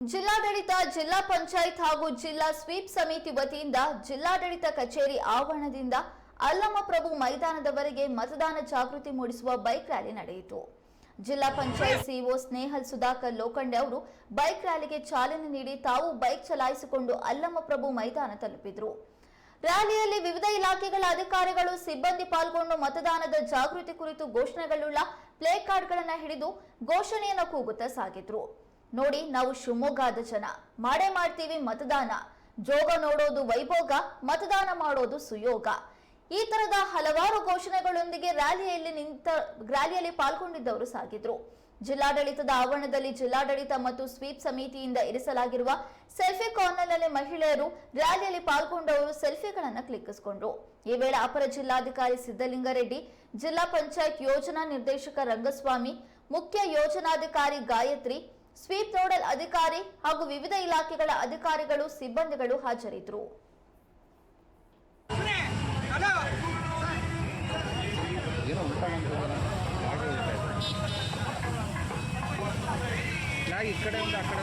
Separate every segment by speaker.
Speaker 1: ಜಿಲ್ಲಾಡಳಿತ, ಜಿಲ್ಲಾ ಪಂಚಾಯತ್ ಹಾಗೂ ಜಿಲ್ಲಾ ಸ್ವೀಪ್ ಸಮಿತಿ ವತಿಯಿಂದ ಜಿಲ್ಲಾಡಳಿತ ಕಚೇರಿ ಆವರಣದಿಂದ ಅಲ್ಲಮಪ್ರಭು ಮೈದಾನದವರೆಗೆ ಮತದಾನ ಜಾಗೃತಿ ಮೂಡಿಸುವ ಬೈಕ್ ರ್ಯಾಲಿ ನಡೆಯಿತು. ಜಿಲ್ಲಾ ಪಂಚಾಯತ್ ಸಿಇಒ ಸ್ನೇಹಲ್ ಸುಧಾಕರ್ ಲೋಖಂಡೆ ಅವರು ಬೈಕ್ ರ್ಯಾಲಿಗೆ ಚಾಲನೆ ನೀಡಿ ತಾವು ಬೈಕ್ ಚಲಾಯಿಸಿಕೊಂಡು ಅಲ್ಲಮಪ್ರಭು ಮೈದಾನ ತಲುಪಿದರು. ರ್ಯಾಲಿಯಲ್ಲಿ ವಿವಿಧ ಇಲಾಖೆಗಳ ಅಧಿಕಾರಿಗಳು ಸಿಬ್ಬಂದಿ ಪಾಲ್ಗೊಂಡು ಮತದಾನದ ಜಾಗೃತಿ ಕುರಿತು ಘೋಷಣೆಗಳುಳ್ಳ ಪ್ಲೇ ಕಾರ್ಡ್ಗಳನ್ನು ಹಿಡಿದು ಘೋಷಣೆಯನ್ನು ಕೂಗುತ್ತಾ ಸಾಗಿದ್ರು. ನೋಡಿ ನಾವು ಶಿವಮೊಗ್ಗದ ಜನ. ಮಾಡೇ ಮಾಡ್ತೀವಿ ಮತದಾನ. ಜೋಗ ನೋಡೋದು ವೈಭೋಗ, ಮತದಾನ ಮಾಡೋದು ಸುಯೋಗ. ಈ ತರದ ಹಲವಾರು ಘೋಷಣೆಗಳೊಂದಿಗೆ ರ್ಯಾಲಿಯಲ್ಲಿ ನಿಂತ, ರ್ಯಾಲಿಯಲ್ಲಿ ಪಾಲ್ಗೊಂಡಿದ್ದವರು ಸಾಗಿದ್ರು. ಜಿಲ್ಲಾಡಳಿತದ ಆವರಣದಲ್ಲಿ ಜಿಲ್ಲಾಡಳಿತ ಮತ್ತು ಸ್ವೀಪ್ ಸಮಿತಿಯಿಂದ ಇರಿಸಲಾಗಿರುವ ಸೆಲ್ಫಿ ಕಾರ್ನರ್ನಲ್ಲಿ ಮಹಿಳೆಯರು ರ್ಯಾಲಿಯಲ್ಲಿ ಪಾಲ್ಗೊಂಡವರು ಸೆಲ್ಫಿಗಳನ್ನು ಕ್ಲಿಕ್ಕಿಸಿಕೊಂಡ್ರು. ಈ ವೇಳೆ ಅಪರ ಜಿಲ್ಲಾಧಿಕಾರಿ ಸಿದ್ದಲಿಂಗರೆಡ್ಡಿ ಜಿಲ್ಲಾ ಪಂಚಾಯತ್ ಯೋಜನಾ ನಿರ್ದೇಶಕ ರಂಗಸ್ವಾಮಿ, ಮುಖ್ಯ ಯೋಜನಾಧಿಕಾರಿ ಗಾಯತ್ರಿ ಸ್ವೀಪ್ ನೋಡಲ್ ಅಧಿಕಾರಿ ಹಾಗೂ ವಿವಿಧ ಇಲಾಖೆಗಳ ಅಧಿಕಾರಿಗಳು ಸಿಬ್ಬಂದಿಗಳು ಹಾಜರಿದ್ದರು
Speaker 2: ಈ ಕಡೆಯಿಂದ ಆ ಕಡೆ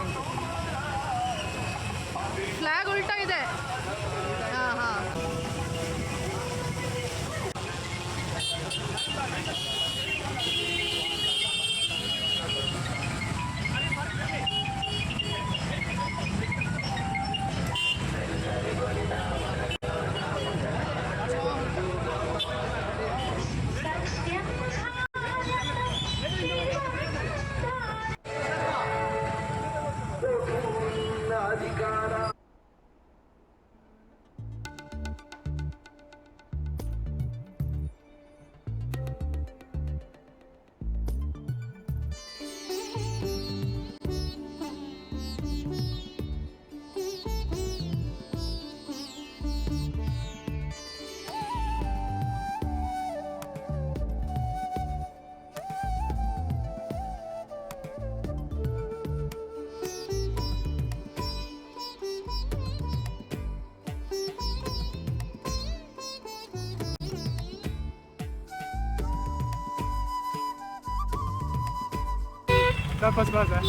Speaker 3: Dá para
Speaker 2: se passar.